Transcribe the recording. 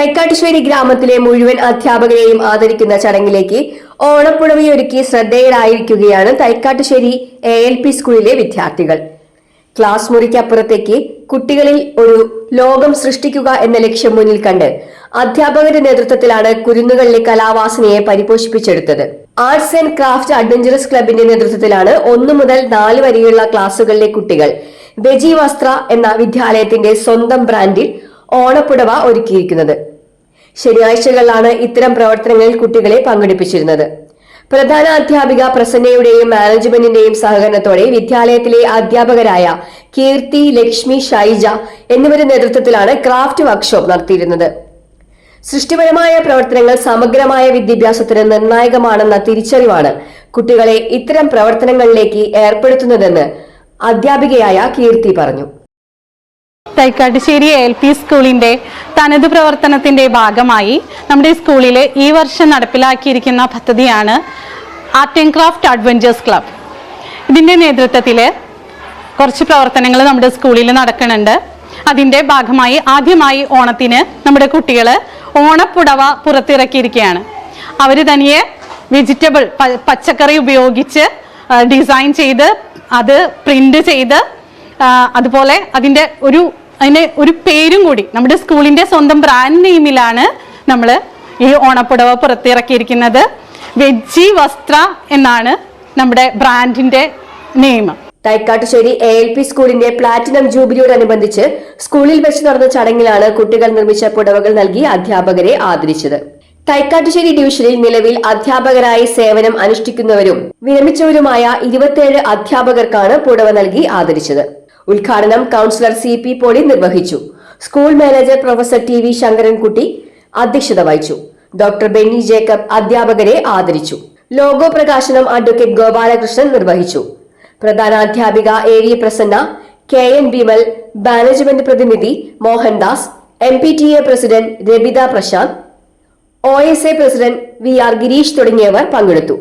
തൈക്കാട്ടുശ്ശേരി ഗ്രാമത്തിലെ മുഴുവൻ അധ്യാപകരെയും ആദരിക്കുന്ന ചടങ്ങിലേക്ക് ഓണപ്പുടവയൊരുക്കി ശ്രദ്ധേയരായിരിക്കുകയാണ് തൈക്കാട്ടുശ്ശേരി എ എൽ പി സ്കൂളിലെ വിദ്യാർത്ഥികൾ. ക്ലാസ് മുറിക്കപ്പുറത്തേക്ക് കുട്ടികളിൽ ഒരു ലോകം സൃഷ്ടിക്കുക എന്ന ലക്ഷ്യം മുന്നിൽ കണ്ട് അധ്യാപകരുടെ നേതൃത്വത്തിലാണ് കുരുന്നുകളിലെ കലാവാസനയെ പരിപോഷിപ്പിച്ചെടുത്തത്. ആർട്സ് ആൻഡ് ക്രാഫ്റ്റ് അഡ്വഞ്ചറസ് ക്ലബിന്റെ നേതൃത്വത്തിലാണ് ഒന്നു മുതൽ നാല് വരെയുള്ള ക്ലാസുകളിലെ കുട്ടികൾ വെജി വസ്ത്ര എന്ന വിദ്യാലയത്തിന്റെ സ്വന്തം ബ്രാൻഡിൽ ഓണപ്പുടവ ഒരുക്കിയിരിക്കുന്നത്. ശനിയാഴ്ചകളിലാണ് ഇത്തരം പ്രവർത്തനങ്ങളിൽ കുട്ടികളെ പങ്കെടുപ്പിച്ചിരുന്നത്. പ്രധാന അധ്യാപിക പ്രസന്നയുടെയും മാനേജ്മെന്റിന്റെയും സഹകരണത്തോടെ വിദ്യാലയത്തിലെ അധ്യാപകരായ കീർത്തി ലക്ഷ്മി ഷൈജ എന്നിവരുടെ നേതൃത്വത്തിലാണ് ക്രാഫ്റ്റ് വർക്ക്ഷോപ്പ് നടത്തിയിരുന്നത്. സൃഷ്ടിപരമായ പ്രവർത്തനങ്ങൾ സമഗ്രമായ വിദ്യാഭ്യാസത്തിന് നിർണായകമാണെന്ന തിരിച്ചറിവാണ് കുട്ടികളെ ഇത്തരം പ്രവർത്തനങ്ങളിലേക്ക് ഏർപ്പെടുത്തുന്നതെന്ന് അധ്യാപികയായ കീർത്തി പറഞ്ഞു. തൈക്കാട്ടുശ്ശേരി എൽ പി സ്കൂളിന്റെ തനത് പ്രവർത്തനത്തിന്റെ ഭാഗമായി നമ്മുടെ സ്കൂളിൽ ഈ വർഷം നടപ്പിലാക്കിയിരിക്കുന്ന പദ്ധതിയാണ് art and craft adventures club. ഇതിന്റെ നേതൃത്വത്തിൽ കുറച്ച് പ്രവർത്തനങ്ങൾ നമ്മുടെ സ്കൂളിൽ നടക്കുന്നുണ്ട്. അതിന്റെ ഭാഗമായി ആദ്യമായി ഓണത്തിന് നമ്മുടെ കുട്ടികൾ ഓണപ്പുടവ പുറത്തിറക്കിയിരിക്കുകയാണ്. അവർ തനിയെ വെജിറ്റബിൾ പച്ചക്കറി ഉപയോഗിച്ച് ഡിസൈൻ ചെയ്ത് അത് പ്രിന്റ് ചെയ്ത് അതുപോലെ അതിന്റെ ഒരു അതിന്റെ ഒരു പേരും കൂടി. നമ്മുടെ സ്കൂളിന്റെ സ്വന്തം ബ്രാൻഡ് നെയിമിലാണ് നമ്മൾ ഈ ഓണപ്പുടവ പുറത്തിറക്കിയിരിക്കുന്നത്. വെജി വസ്ത്ര എന്നാണ് നമ്മുടെ ബ്രാൻഡിന്റെ name Thaikkattussery A L P സ്കൂളിന്റെ പ്ലാറ്റിനം ജൂബിലിയോടനുബന്ധിച്ച് സ്കൂളിൽ വെച്ച് നടന്ന ചടങ്ങിലാണ് കുട്ടികൾ നിർമ്മിച്ച പുടവകൾ നൽകി അധ്യാപകരെ ആദരിച്ചത്. തൈക്കാട്ടുശ്ശേരി ഡിവിഷനിൽ നിലവിൽ അധ്യാപകരായി സേവനം അനുഷ്ഠിക്കുന്നവരും വിരമിച്ചവരുമായ ഇരുപത്തിയേഴ് അധ്യാപകർക്കാണ് പുടവ നൽകി ആദരിച്ചത്. ഉദ്ഘാടനം കൌൺസിലർ സി പി പോളി നിർവഹിച്ചു. School manager professor T V Sankarankutty അധ്യക്ഷത വഹിച്ചു. ഡോക്ടർ ബെന്നി ജേക്കബ് അധ്യാപകരെ ആദരിച്ചു. ലോഗോ പ്രകാശനം അഡ്വക്കേറ്റ് ഗോപാലകൃഷ്ണൻ നിർവഹിച്ചു. പ്രധാനാധ്യാപിക A V Prasanna K N Bimal management പ്രതിനിധി Mohandas M P T A president Rabitha Prashanth O S A president V R Gireesh തുടങ്ങിയവർ പങ്കെടുത്തു.